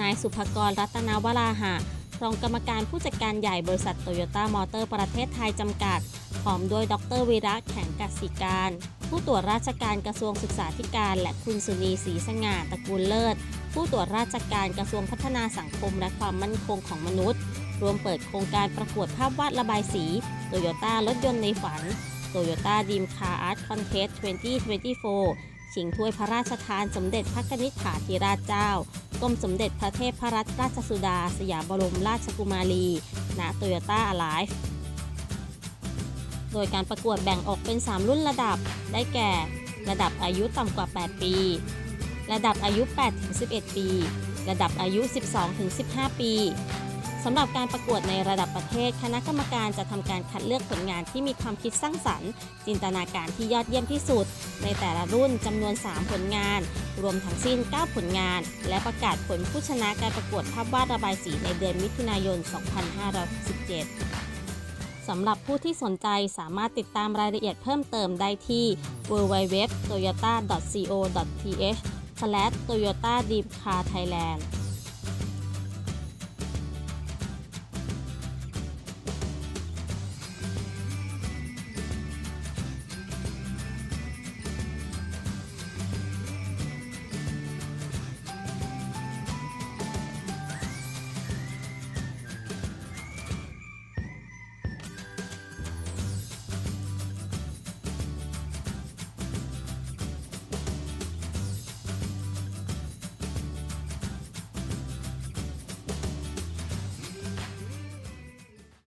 นายสุภกรรัตนวราหะรองกรรมการผู้จัดการใหญ่บริษัทโตโยต้ามอเตอร์ประเทศไทยจำกัด พร้อมด้วยดรวีระแข็งกสิการ ผู้ตรวจราชการกระทรวงศึกษาธิการ และคุณสุนีศรีสง่าตระกูลเลิศ ผู้ตรวจราชการกระทรวงพัฒนาสังคมและความมั่นคงของมนุษย์ รวมเปิดโครงการประกวดภาพวาดระบายสีโตโยต้ารถยนต์ในฝันโตโยต้าดีมคาร์อาร์ตคอนเทสต์2024 ชิงถ้วยพระราชทานสมเด็จพระนิษฐาธิราชเจ้า กรมสมเด็จพระเทพรัตนราชสุดา สยามบรมราชกุมารี ณ โตโยต้าอ l i v e โดยการประกวดแบ่งออกเป็น 3 รุ่นระดับ ได้แก่ ระดับอายุต่ำกว่า 8 ปี ระดับอายุ 8-11 ปี ระดับอายุ 12-15 ปี สำหรับการประกวดในระดับประเทศ คณะกรรมการจะทำการคัดเลือกผลงานที่มีความคิดสร้างสรรค์ จินตนาการที่ยอดเยี่ยมที่สุด ในแต่ละรุ่นจำนวน 3 ผลงาน รวมทั้งสิ้น 9 ผลงาน และประกาศผลผู้ชนะการประกวดภาพวาดระบายสีในเดือนมิถุนายน 2567สำหรับผู้ที่สนใจสามารถติดตามรายละเอียดเพิ่มเติมได้ที่ www.toyota.co.th/toyota dream car thailand